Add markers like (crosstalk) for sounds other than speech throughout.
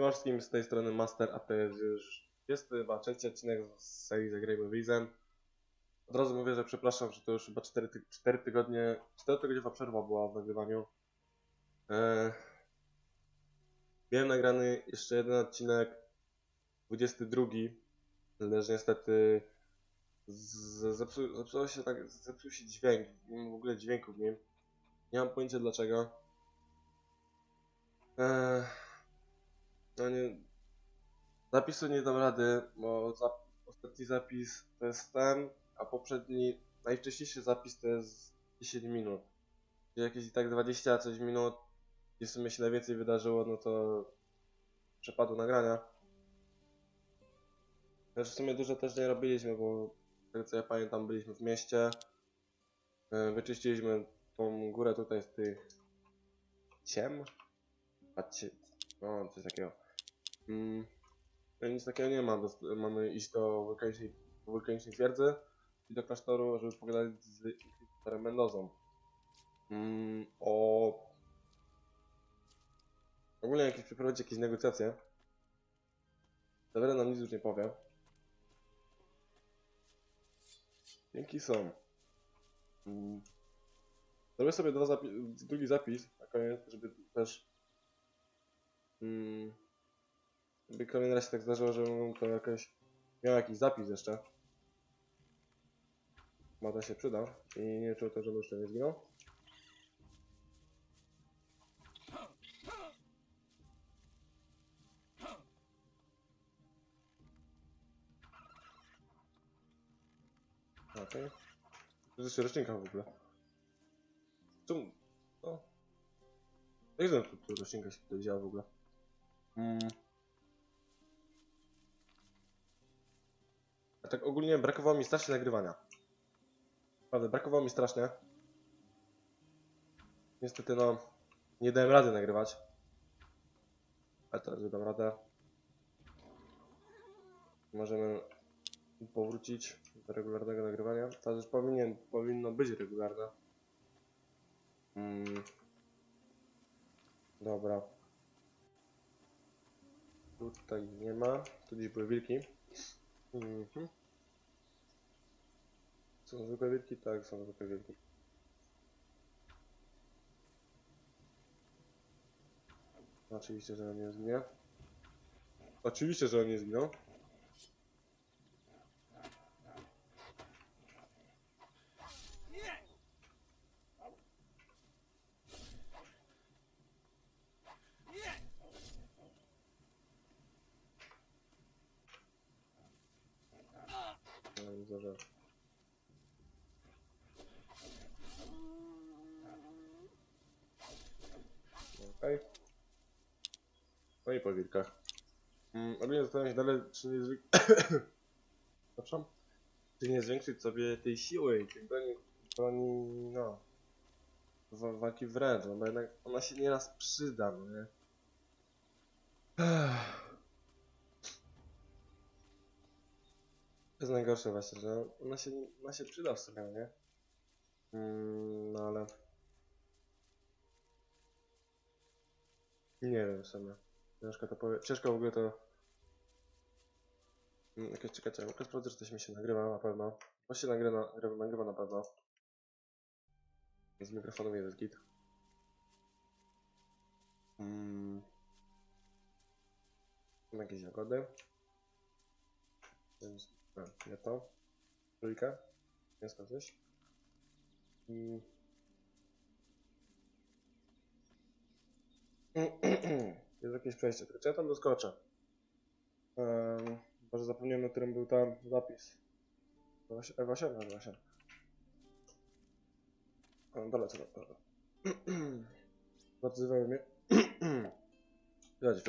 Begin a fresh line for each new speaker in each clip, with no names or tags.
Siema wszystkim, z tej strony Master, a to jest już 20 chyba trzeci odcinek z serii Zagrajmy w Risen. Od razu mówię, że przepraszam, że to już chyba 4, ty 4 tygodnie, 4 tygodniowa przerwa była w nagrywaniu. Eee, miałem nagrany jeszcze jeden odcinek, 22, lecz niestety z- zepsuł, się tak, zepsuł się dźwięk, w ogóle dźwięku w nim. Nie mam pojęcia dlaczego. Eee, no nie. Zapisu nie dam rady, bo ostatni zapis to jest ten, a poprzedni, najwcześniejszy zapis to jest 10 minut. Czyli jakieś i tak 20 coś minut, i w sumie się najwięcej wydarzyło, no to przepadło nagrania. Też w sumie dużo też nie robiliśmy, bo z tego co ja pamiętam byliśmy w mieście. E, Wyczyściliśmy tą górę tutaj z tych ciem. Patrzcie, no coś takiego. Mm, nic takiego nie ma. Dost- Mamy iść do wulkanicznej, wulkanicznej twierdzy i do klasztoru, żeby pogadać z Inkwizytorem Mendozą. Mm, o... Ogólnie jakieś przeprowadzić jakieś negocjacje. Zawera nam nic już nie powie. Dzięki są. Mm. Zrobię sobie dwa zapi- drugi zapis na koniec, żeby też mm, żeby kolejny raz się tak zdarzyło, żebym to jakoś miał jakiś zapis jeszcze. Może się przyda i nie czuł to, żeby jeszcze nie zginął. Okej. Okay. Jeszcze roślinka w ogóle. Czemu? O. Jak znam tu, roślinka się tutaj w ogóle? Mm. A tak ogólnie brakowało mi strasznie nagrywania. Naprawdę, brakowało mi strasznie. Niestety no, nie dałem rady nagrywać. Ale teraz wydam radę. Możemy powrócić do regularnego nagrywania. To już powinien, powinno być regularne. Mm. Dobra. Tutaj nie ma. Tu gdzieś były wilki. Mhm. Są zwykłe wilki? Tak, są zwykłe wilki. Oczywiście, że on nie zginie. Oczywiście, że on nie zginął. No, widzę, że... Okej. No i po wilkach. Mm, zastanawiam się dalej, czy nie zwiększyć... (coughs) Czy nie zwiększyć sobie tej siły tej broni, broni no... wa- Walki wręcz, no bo jednak ona się nieraz przyda, no nie? Jest najgorsze właśnie, że ona się, ona się przyda w sobie, nie? Mm, no ale... Nie wiem sumie. Ciężko to powie... Ciężko w ogóle to... Mm, Jakieś czekajcie, mogę sprawdzić, czy to mi się nagrywa na pewno. Właśnie nagrywa, nagrywa, nagrywa na pewno. Z mikrofonem jest git. Mm. Jakieś jagody. A, nie to. Trójkę. Mięsko coś. I... (clears throat) Jest jakieś przejście, tylko ja tam doskoczę? Um, może zapomniałem, na którym był tam zapis. Ewa 7, Ewa 7. O, dolecę, dobra. Odzywają (clears throat) mnie. (clears throat) Chodź,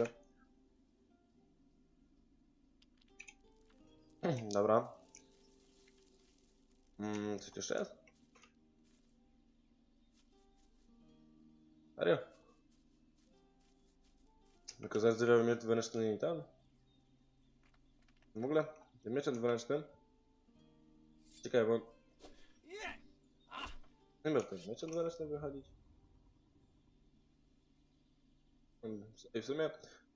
(clears throat) Dobra. Mm, coś jeszcze jest? Serio? Tylko zardzewiały miecz dwuręczny i tam? W ogóle? Tym mieczem dwuręcznym? Ciekawe, bo... Nie miał też mieczem dwuręcznym wychodzić? I w sumie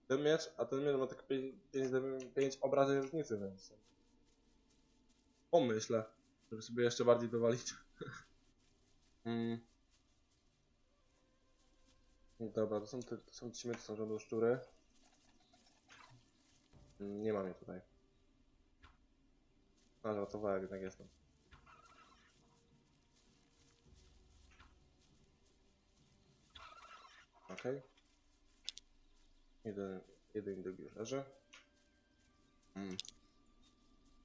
ten miecz, a ten miecz ma tak 5 obrażeń różnicy, więc... Pomyślę, żeby sobie jeszcze bardziej dowalić. (laughs) mm. Dobra, to są, te, to są to są rządu szczury. Mm, Nie mam je tutaj. Ale ratowałem, jednak jestem. Okej. Jeden, jeden i drugi już leży. Mm.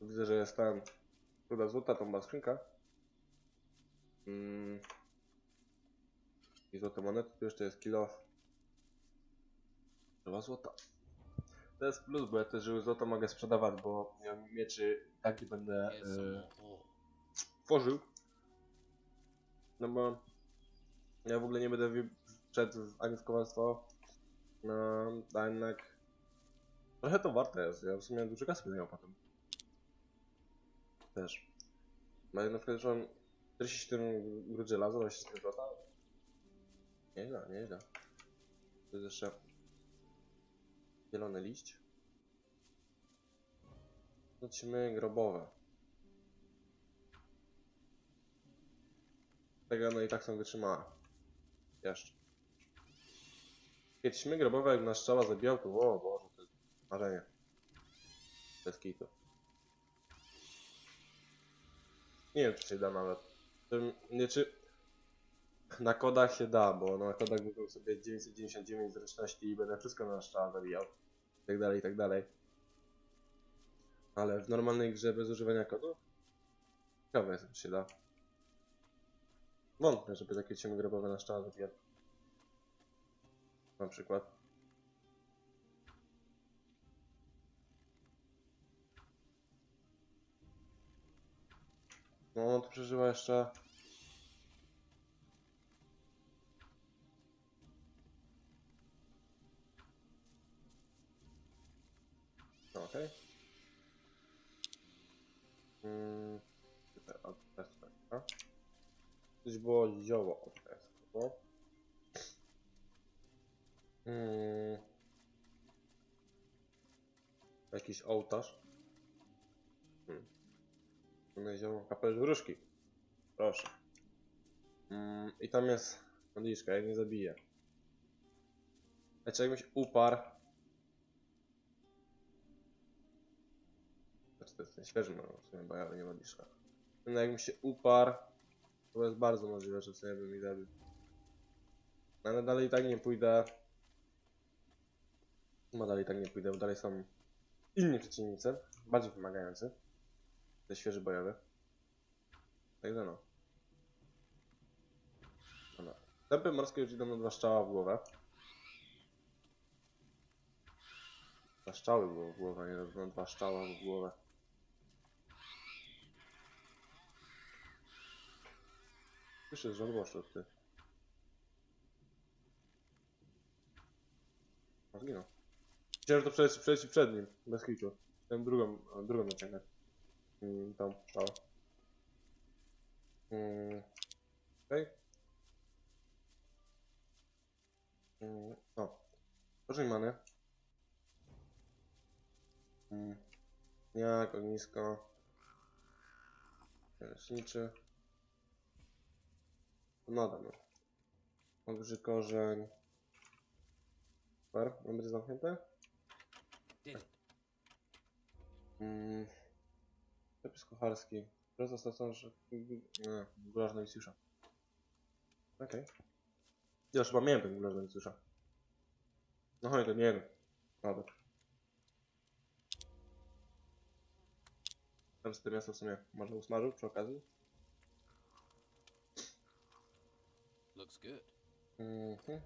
Widzę, że jest tam ruda złota, tą ma skrzynka. Mm. I złote monety, tu jeszcze jest kilo. Dwa złota. To jest plus, bo ja te żyły złota mogę sprzedawać, bo ja mieczy tak nie będę e, tworzył. No bo ja w ogóle nie będę wszedł w- ani w kowalstwo. No, a jednak trochę to warte jest. Ja w sumie dużo kasy będę miał potem. Też. I na przykład, że mam 47 grud żelaza, 27 złota. Nieźle, nieźle. Tu jest jeszcze zielony liść. Lecimy grobowe. Tego no i tak są wytrzymałe. Jeszcze. Kiedy ćmy grobowe jak na strzała zabijał, to o Boże, to jest marzenie. Bez kitu. Nie wiem czy się da nawet. Nie czy... Na kodach się da, bo na kodach wybrał sobie 999 zręczności i będę wszystko na strzała zabijał. I tak dalej, i tak dalej. Ale w normalnej grze bez używania kodów? Ciekawe jest, czy się da. Wątpię, żeby takie ciemy grobowe na szczała zabijać. Na przykład. No, on tu przeżywa jeszcze... No, okej. Mm, tutaj, o, teraz tutaj, a? Coś było zioło, o, teraz było. Mm. Jakiś ołtarz. Zioło kapelusz wróżki. Proszę. Mm, I tam jest modliszka, jak nie zabije. Znaczy jakbyś uparł. Znaczy to jest ten świeży no, w sumie, bo ja nie modliszka. No jakbym się uparł, to jest bardzo możliwe, że w sumie by mi zabił. No, Ale dalej tak nie pójdę. No dalej tak nie pójdę, bo dalej są inni przeciwnicy, bardziej wymagający. Te świeży bojowy. Także no. Dobra. Tempy morskie już idą na dwa strzała w głowę. Dwa strzały było w głowę, nie na dwa strzała w głowę. Słyszę, że odłożę ty. Zginął. Chciałem, że to przejść, przejść przed nim, bez hitu. Chciałem drugą, drugą naciągnąć. Mm, tam, cała. Mm, okej. Mm, o. Proszę many. Mm. Jak, ognisko. Leśniczy. No dobra. Ogrzy korzeń. Super, on będzie zamknięte? Mm. Przepis kucharski. Że... Nie, gularz nowicjusza. Okej. Ja już chyba miałem ten gularz nowicjusza. No chodź, to nie wiem. Dobra. Tam z tym miasto w sumie może usmażył przy okazji.
Looks good.
Mhm.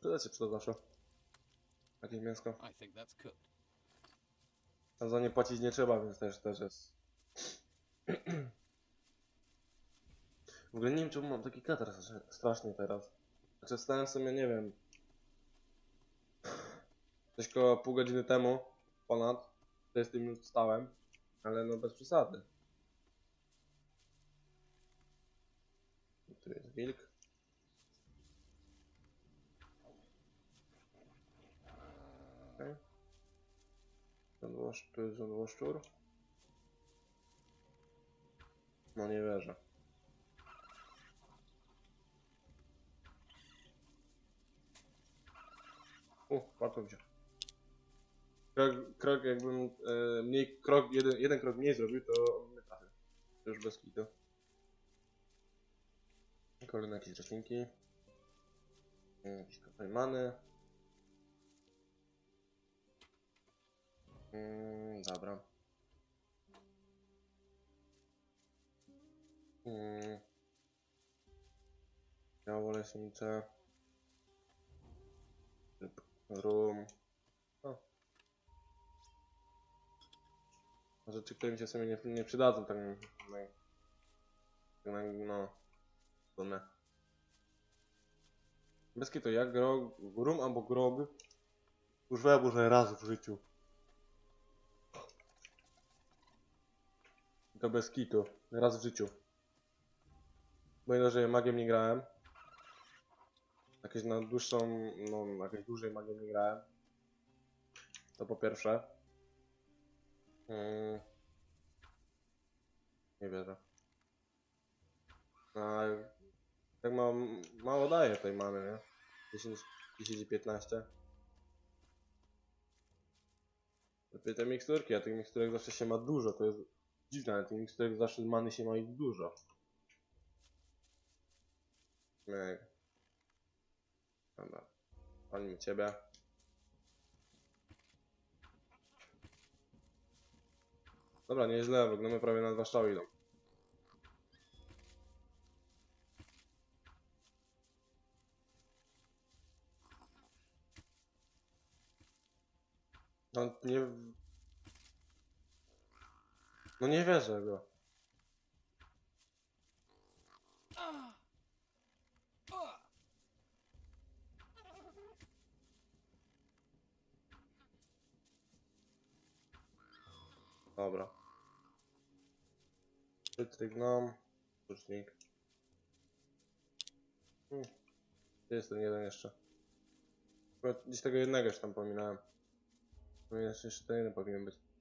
Przyda się przy to zawsze. Jakieś mięsko.
I think that's cooked.
A za nie płacić nie trzeba, więc też, też jest. W ogóle nie wiem, czemu mam taki katar strasznie- teraz. Znaczy stałem sobie, nie wiem, coś koło pół godziny temu, ponad, 40 minut stałem, ale no bez przesady. Tu jest wilk. Żądłosz, tu jest żądłoszczur. No nie wierzę. U, łatwo się. Krok, krok jakbym e, mniej, krok, jeden, jeden krok mniej zrobił, to nie trafię. To już bez kitu. Kolejne jakieś roślinki. Mm, Jakieś kopaj Mm, dobra. Mm. Biało leśnicze. Rum. O. Rzeczy, które mi się sobie nie, nie przydadzą, tak na, na, no, w sumie. Bez kitu, jak grog, rum albo grog używałem może raz w życiu. To bez kitu, raz w życiu. Bo ile, że magiem nie grałem. Jakieś na dłuższą, no jakieś dłużej magiem nie grałem. To po pierwsze. Mm. Nie wierzę. No, ale tak mało, mało daje tej many, nie? 10, 10 i 15. Lepiej te miksturki, a tych miksturek zawsze się ma dużo, to jest dziwne, tych miksturek zawsze many się ma ich dużo. Meg. Dobra. Palimy ciebie. Dobra, nieźle, gnomy prawie na dwa strzały idą. No nie... No nie wierzę go. Dobra. Chytry gnom. Klucznik. Hmm. Gdzie jest ten jeden jeszcze? Akurat Gdzieś tego jednego już tam pominąłem. Jeszcze ten jeden powinien być.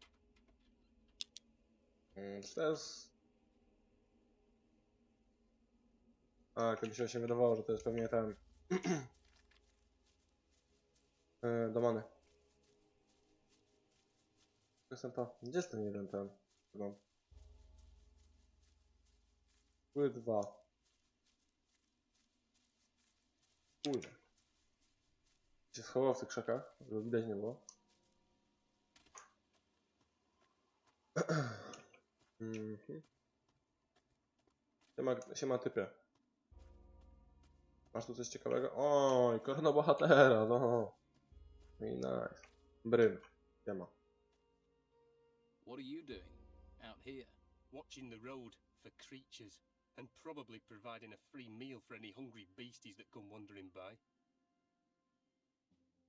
Jest... A, to mi się wydawało, że to jest pewnie ten... (clears throat) e, domany. Jestem to. Gdzie jest ten jeden ten? No. Były dwa. Kurde. Się schował w tych krzakach, żeby widać nie było. (clears throat) Mhm. Siema, siema typie. Masz tu coś ciekawego? Oj, korona bohatera, no. No I nice. Brym. Siema.
What are you doing out here?
watching the road for creatures, and probably providing a free meal for any hungry beasties that come wandering by.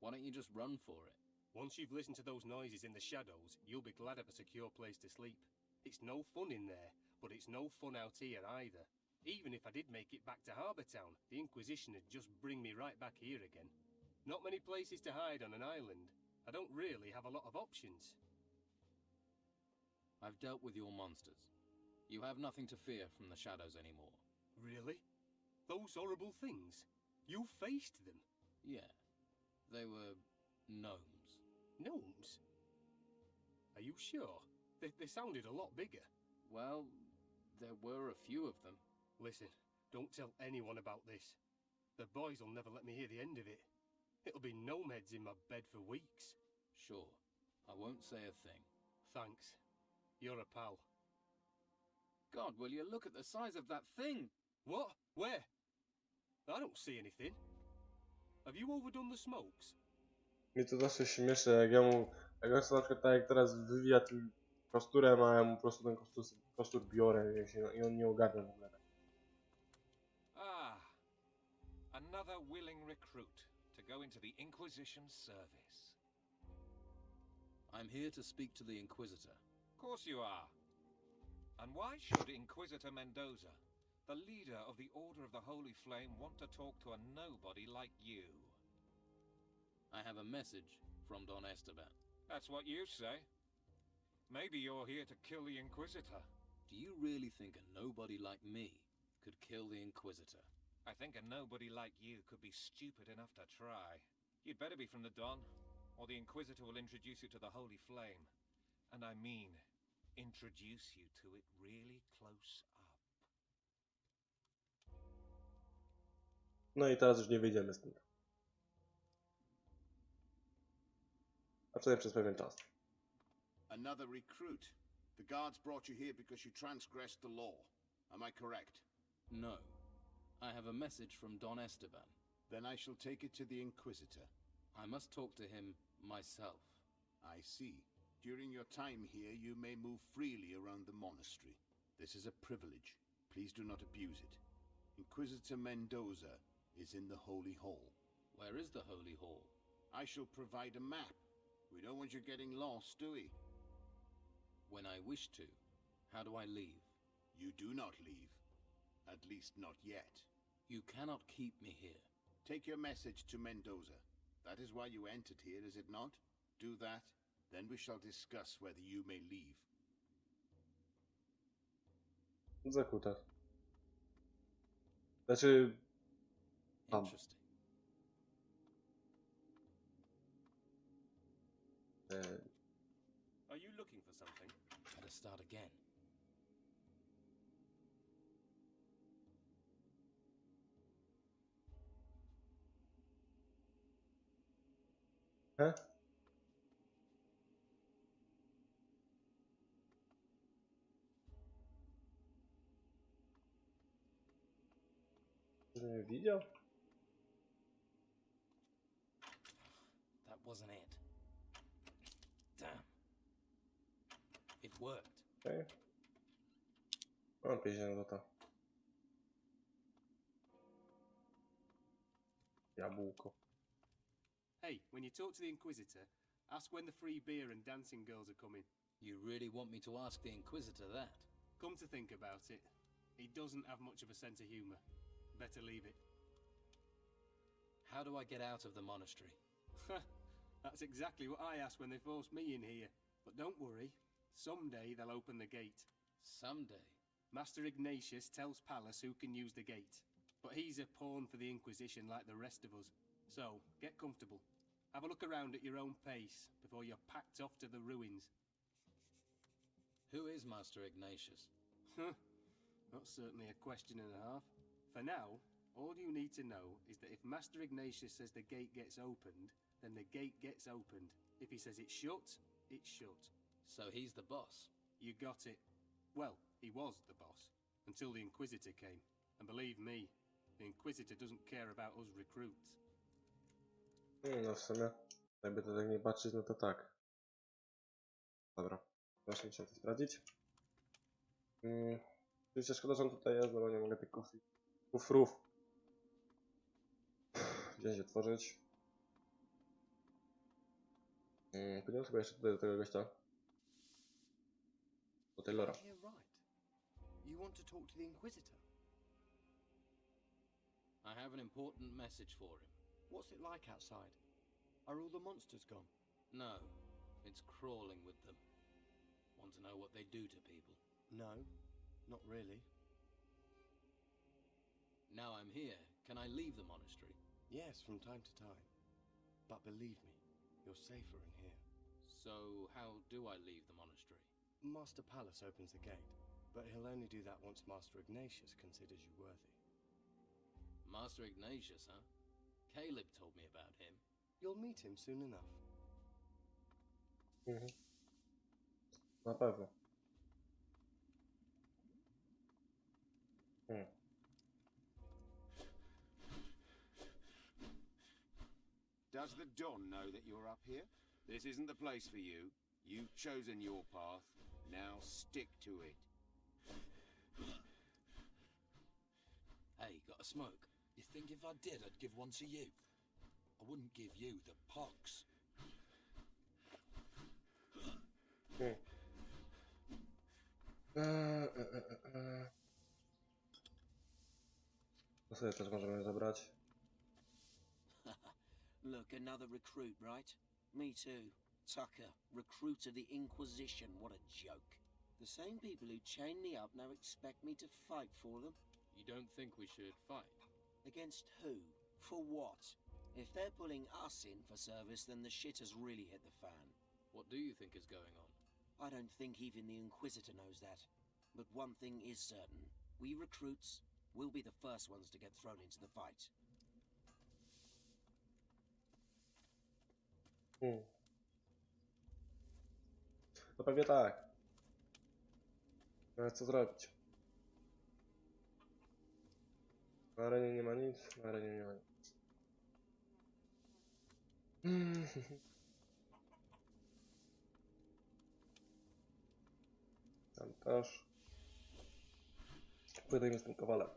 Why don't you just run for it?
Once you've listened to those noises in the shadows, you'll be glad of a secure place to sleep. It's no fun in there, but it's no fun out here either. Even if I did make it back to Harbour Town, the Inquisition would just bring me right back here again. Not many places to hide on an island. I don't really have a lot of options.
I've dealt with your monsters. You have nothing to fear from the shadows anymore.
Really? Those horrible things? You faced them?
Yeah. They were gnomes.
Gnomes? Are you sure? They, they sounded a lot bigger.
Well, there were a few of them.
Listen, don't tell anyone about this. The boys will never let me hear the end of it. It'll be nomads in my bed for weeks.
Sure. I won't say a thing.
Thanks. You're a pal.
God, will you look at the size of that thing?
What? Where? I don't see anything. Have you overdone the smokes?
Mnie to zawsze śmieszy, jak ja mu, jak on sobie na przykład tak jak teraz wywija tym kosturem, a ja mu po prostu ten kostur, kostur biorę i, się, i on nie ogarnia w ogóle.
Ah, another willing recruit to go into the Inquisition's service.
I'm here to speak to the Inquisitor.
Of course you are. And why should Inquisitor Mendoza, the leader of the Order of the Holy Flame, want to talk to a nobody like you?
I have a message from Don Esteban.
That's what you say. Maybe you're here to kill the Inquisitor.
Do you really think a nobody like me could kill the Inquisitor?
I think a nobody like you could be stupid enough to try. You'd better be from the Don, or the Inquisitor will introduce you to the Holy Flame. And I mean, introduce you to it really close up.
No i teraz już nie wyjdziemy stąd. A przynajmniej przez pewien czas.
Another recruit. The guards brought you here because you transgressed the law. Am I correct?
No. I have a message from Don Esteban.
Then I shall take it to the Inquisitor.
I must talk to him myself.
I see. During your time here, you may move freely around the monastery. This is a privilege. Please do not abuse it. Inquisitor Mendoza is in the Holy Hall.
Where is the Holy Hall?
I shall provide a map. We don't want you getting lost, do we?
When I wish to. How do I leave?
You do not leave. At least not yet.
You cannot keep me here.
Take your message to Mendoza. That is why you entered here, is it not? Do that, then we shall discuss whether you may leave.
Zakutach. Znaczy, Um.
Interesting.
e,
Are you looking for something?
Better start again.
Że widział?
That wasn't it. Damn. It worked.
Okej. Mam 50 złota. Jabłko.
Hey, when you talk to the Inquisitor, ask when the free beer and dancing girls are coming.
You really want me to ask the Inquisitor that?
Come to think about it, he doesn't have much of a sense of humour. Better leave it.
How do I get out of the monastery? (laughs)
That's exactly what I asked when they forced me in here. But don't worry, someday they'll open the gate.
Someday.
Master Ignatius tells Pallas who can use the gate, but he's a pawn for the Inquisition like the rest of us. So, get comfortable. Have a look around at your own pace before you're packed off to the ruins.
Who is Master Ignatius?
Huh. That's certainly a question and a half. For now, all you need to know is that if Master Ignatius says the gate gets opened, then the gate gets opened. If he says it's shut, it's shut.
So he's the boss.
You got it. Well, he was the boss until the Inquisitor came. And believe me, the Inquisitor doesn't care about us recruits.
Hmm, No w sumie, jakby to tak nie patrzeć, no to tak. Dobra, właśnie chciałem to sprawdzić. Hmm. Oczywiście szkoda, że on tutaj jest, no bo nie mogę tych kufli, kufrów wziąć i otworzyć. Hmm, pójdziemy sobie jeszcze tutaj do tego gościa. Do Taylora.
You're right. You want to talk to the Inquisitor?
I have an important message for him.
What's it like outside? Are all the monsters gone?
No, it's crawling with them. Want to know what they do to people?
No, not really.
Now I'm here, can I leave the monastery?
Yes, from time to time. But believe me, you're safer in here.
So, how do I leave the monastery?
Master Pallas opens the gate, but he'll only do that once Master Ignatius considers you worthy.
Master Ignatius, huh? Caleb told me about him.
You'll meet him soon enough.
Mhm. Na pewno. Hmm.
Does the Don know that you're up here? This isn't the place for you. You've chosen your path. Now stick to it.
Hey, got a smoke?
You think if I did, I'd give one to you? I wouldn't give you the pox.
E, e, e, e. To sobie też możemy zabrać. (laughs)
Look, another recruit, right? Me too. Tucker, recruit of the Inquisition, what a joke. The same people who chained me up now expect me to fight for them?
You don't think we should fight?
Against who? For what? If they're pulling us in for service, then the shit has really hit the fan.
What do you think is going on?
I don't think even the Inquisitor knows that. But one thing is certain we recruits will be the first ones to get thrown into the fight.
Hmm. No pewnie tak. Ale co zrobić? Na arenie nie ma nic, na arenie nie ma nic. (laughs) Tam też. Pojedziemy z tym kowalem.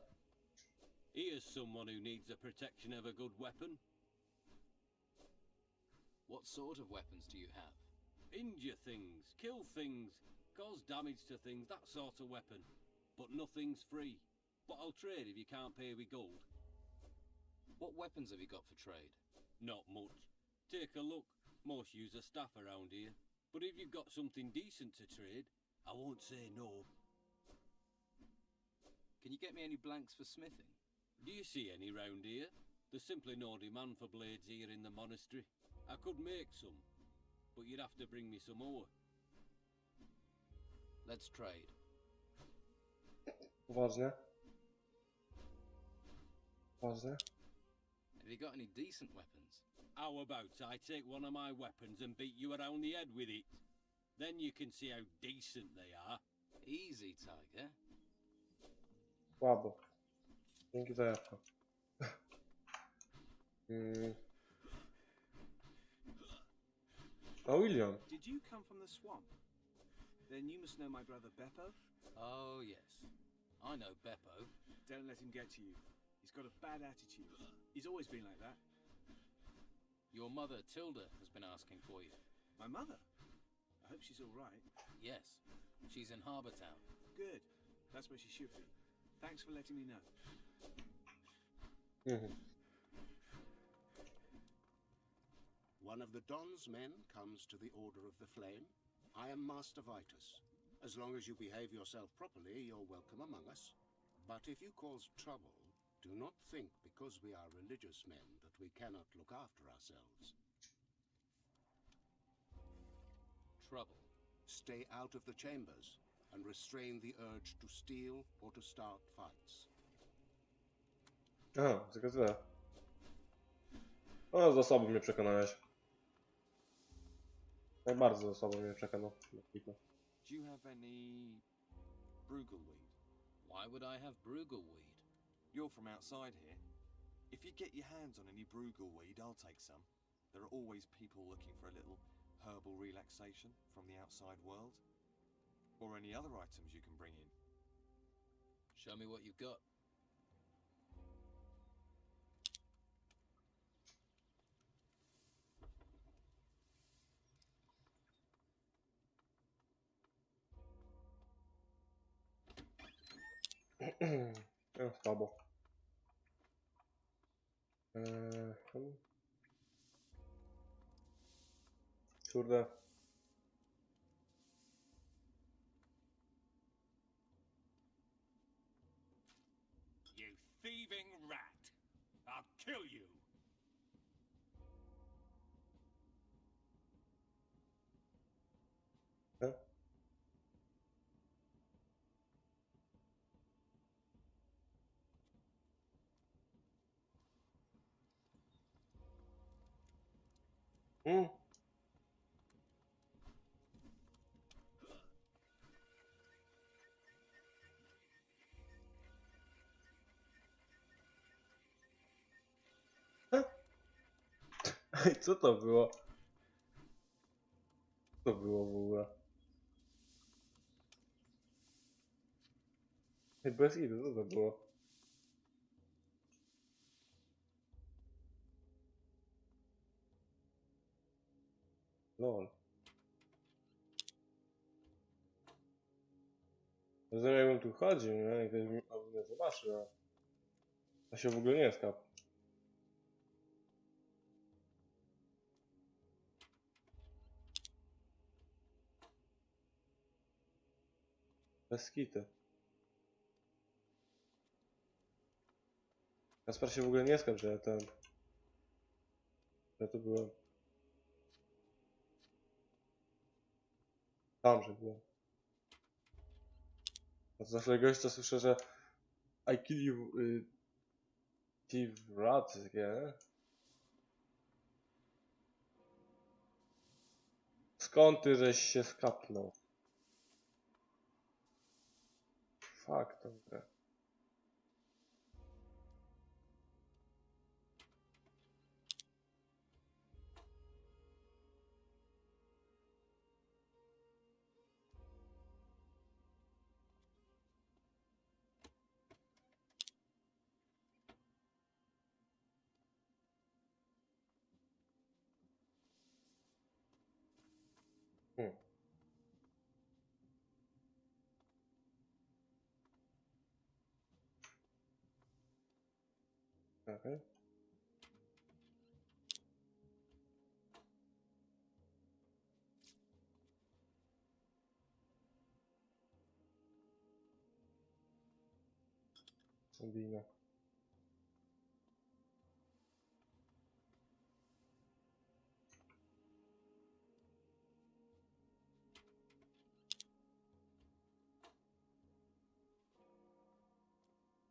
Here's someone who needs the protection of a good weapon.
What sort of weapons do you have?
Injure things, kill things, cause damage to things, that sort of weapon. But nothing's free. But I'll trade if you can't pay with gold.
What weapons have you got for trade?
Not much. Take a look. Most use a staff around here. But if you've got something decent to trade, I won't say no.
Can you get me any blanks for smithing?
Do you see any round here? There's simply no demand for blades here in the monastery. I could make some, but you'd have to bring me some more.
Let's trade.
Poważnie? Poważnie?
Have you got any decent weapons?
How about I take one of my weapons and beat you around the head with it? Then you can see how decent they are.
Easy, Tiger.
Słabo. Dzięki za jabłko. mm. O, William.
Did you come from the swamp? Then you must know my brother Beppo.
Oh, yes. I know Beppo.
Don't let him get to you. He's got a bad attitude. He's always been like that.
Your mother, Tilda, has been asking for you.
My mother? I hope she's all right.
Yes. She's in Harbour Town.
Good. That's where she should be. Thanks for letting me know.
Mhm.
One of the Don's men comes to the Order of the Flame. I am Master Vitus. As long as you behave yourself properly, you're welcome among us. But if you cause trouble, do not think because we are religious men that we cannot look after ourselves.
Trouble.
Stay out of the chambers and restrain the urge to steal or to start fights.
Aha, tylko tyle. O, za sobą mnie przekonałeś. Tak bardzo za sobą mnie przekonał.
Do you have any Brugelweed?
Why would I have Brugelweed?
You're from outside here. If you get your hands on any Brugelweed, I'll take some. There are always people looking for a little herbal relaxation from the outside world. Or any other items you can bring in.
Show me what you've got.
No, słabo. Eee, hmm. Kurde. Mm. Ej, (laughs) co to było? Co to było w ogóle? Bez co to było? Lol. No Rozumiem, jakbym tu chodził, nie? I ktoś mi- albo mnie zobaczy, a... A się w ogóle nie skap. Bez kity. Kaspar się w ogóle nie skap, że ten... Że to byłem. Że byłem. Od zawsze gościa słyszę, że I kill you... Y, Thief rat, nie? Skąd ty żeś się skapnął? Fuck, to giocare Sandina.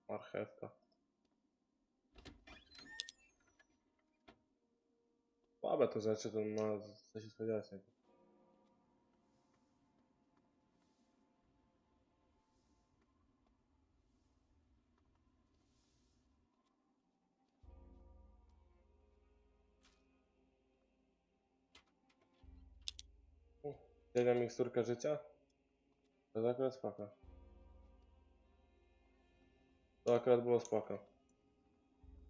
Marchetta. Słabe to rzeczy, to ma co się spodziewać. jakby. Jedna miksturka życia? To jest akurat spoko. To akurat było spoko.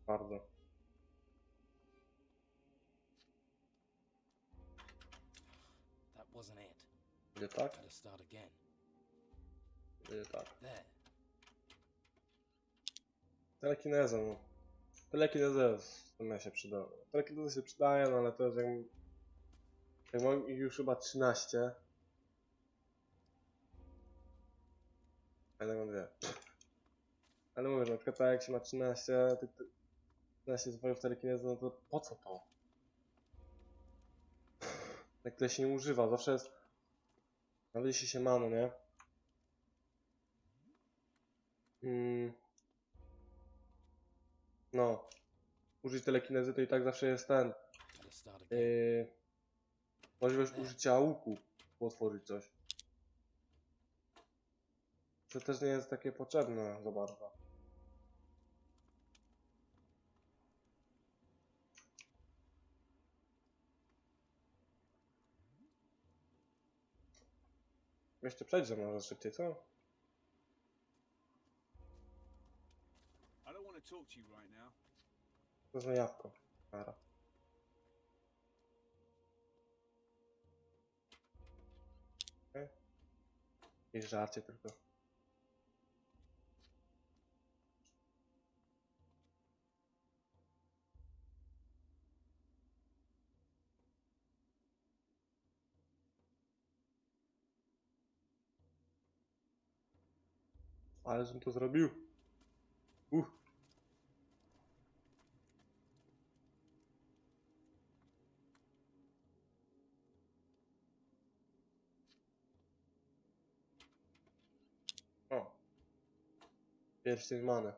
Bardzo. Nie tak? Nie tak. Telekineza, no. Telekineza w sumie się przyda. Telekineza się przydaje, no ale to jest jak... Jak mam ich już chyba 13. Ale mam dwie. Ale mówię, na przykład tak jak się ma 13, tych te- 13 zwojów telekinezy, no to po co to? Jak to się nie używa, zawsze jest... Jeśli się ma, no nie? Mm. No. Użyć telekinezy to i tak zawsze jest ten. Yy, możliwość użycia łuku, by otworzyć coś. To też nie jest takie potrzebne za bardzo. Jeszcze przejdzie może szybciej, co?
I don't want to talk to you right now.
Wezmę jabłko. Nara. Okej. I żarcie tylko. Ale żebym to zrobił. Uh. O. Pierścień mamy.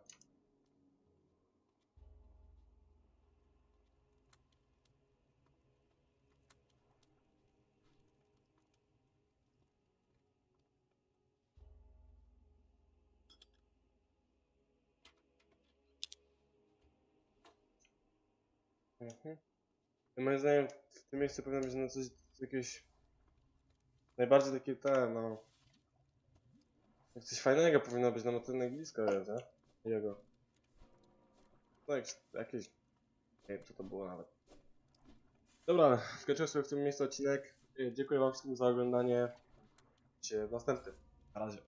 Mhm. I moim zdaniem w tym miejscu powinno być no coś jakieś najbardziej takie te, no jak coś fajnego powinno być, no bo to blisko jest, nie? Jego. No jak, jakieś... Nie wiem co to było nawet. Dobra, skończyłem sobie w tym miejscu odcinek. Dziękuję wam wszystkim za oglądanie. Się w następnym. Na razie.